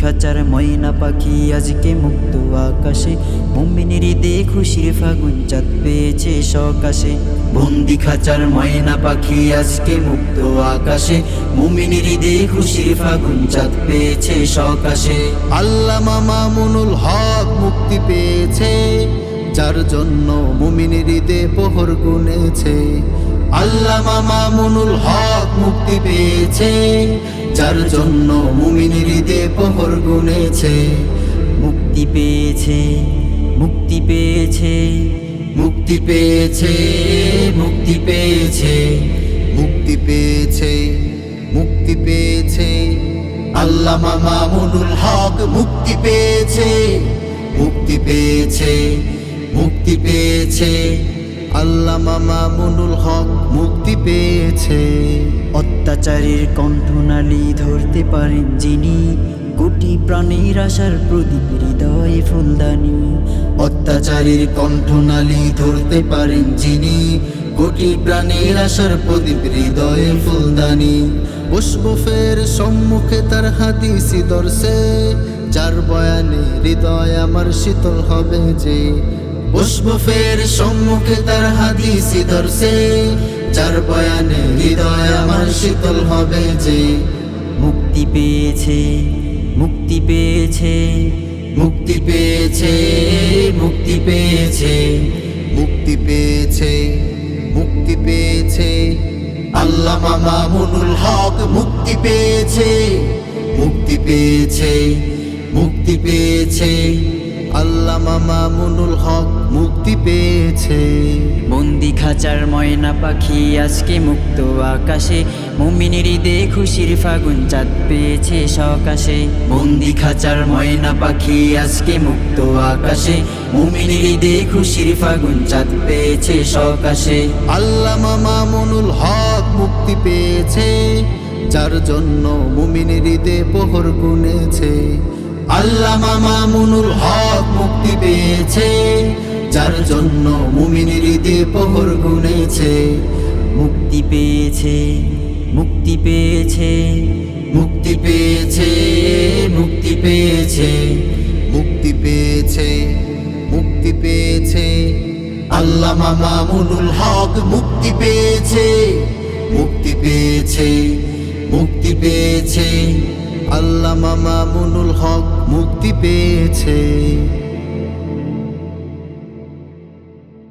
খাঁচার ময়না পাখি আজকে মুক্ত আকাশে। মুমিনের দে খুশির ফাগুন চাঁদ পেয়েছে সকাশে। বন্দি খাঁচার ময়না পাখি আজকে মুক্ত আকাশে। মুমিনের দে খুশির ফাগুন চাঁদ পেয়েছে সকাশে। আল্লাহ মামা মুনুল হক মুক্তি পেয়েছে, যার জন্য মুমিনের ঈদে পোহর গুনেছে। আল্লাহ মামা মুনুল হক মুক্তি পেয়েছে, যার জন্য ঈদে পোহর গুনেছে। মুক্তি পেয়েছে মুক্তি পেয়েছে মুক্তি পেয়েছে মুক্তি পেয়েছে মুক্তি পেয়েছে মুক্তি পেয়েছে। আল্লাহ মামা মুনুল হক মুক্তি পেয়েছে মুক্তি পেয়েছে মুক্তি পেয়েছে। আল্লাহ মামা মুনুল হক পেয়েছে। অত্যাচারের কণ্ঠনালী ধরতে পারেন যিনি, কোটি প্রাণীর আশার প্রদীপ হৃদয়ে ফুলদানি। অত্যাচারীর কণ্ঠনালী ধরতে পারেন যিনি, কোটি প্রাণীর আশার প্রদীপ হৃদয়ে ফুলদানি। বসবো ফের সম্মুখে তার হাদিসি দর্শে, যার বয়ানে হৃদয় আমার শীতল হবে যে। বসবো ফের সম্মুখে তার হাদিসি দর্শে যার বয়ানে হৃদয় আমার শীতল হবে যে। মুক্তি পেয়েছে মুক্তি পেয়েছে মুক্তি পেয়েছে মুক্তি পেয়েছে। মুক্তি পেয়েছে মুক্তি পেয়েছে। আল্লাহ মামা মুনুল হক মুক্তি পেয়েছে। মুক্তি পেয়েছে মুক্তি পেয়েছে। আল্লাহ মামা মুনুল হক মুক্তি পেয়েছে। বন্দি খাঁচার ময়না পাখি আজকে মুক্ত আকাশে। মুমিনের দে খুশির ফাগুন চাঁদ পেয়েছে সকাশে। বন্দি খাঁচার ময়না পাখি আজকে মুক্ত আকাশে। মুমিনের দে খুশির ফাগুন চাঁদ পেয়েছে সকাশে। আল্লাহ মামা মুনুল হক মুক্তি পেয়েছে যার জন্য মুমিনের ঈদে পোহর গুনেছে। আল্লাহ মামা মুনুল হক মুক্তি পেয়েছে, যার জন্য মুমিনের ঈদে পোহর গুনেছে। মুক্তি পেয়েছে মুক্তি পেয়েছে মুক্তি পেয়েছে মুক্তি পেয়েছে মুক্তি পেয়েছে মুক্তি পেয়েছে। আল্লাহ মামা মুনুল হক মুক্তি পেয়েছে মুক্তি পেয়েছে। পেয়েছে আল্লাহ মামা মুনুল হক মুক্তি পেয়েছে।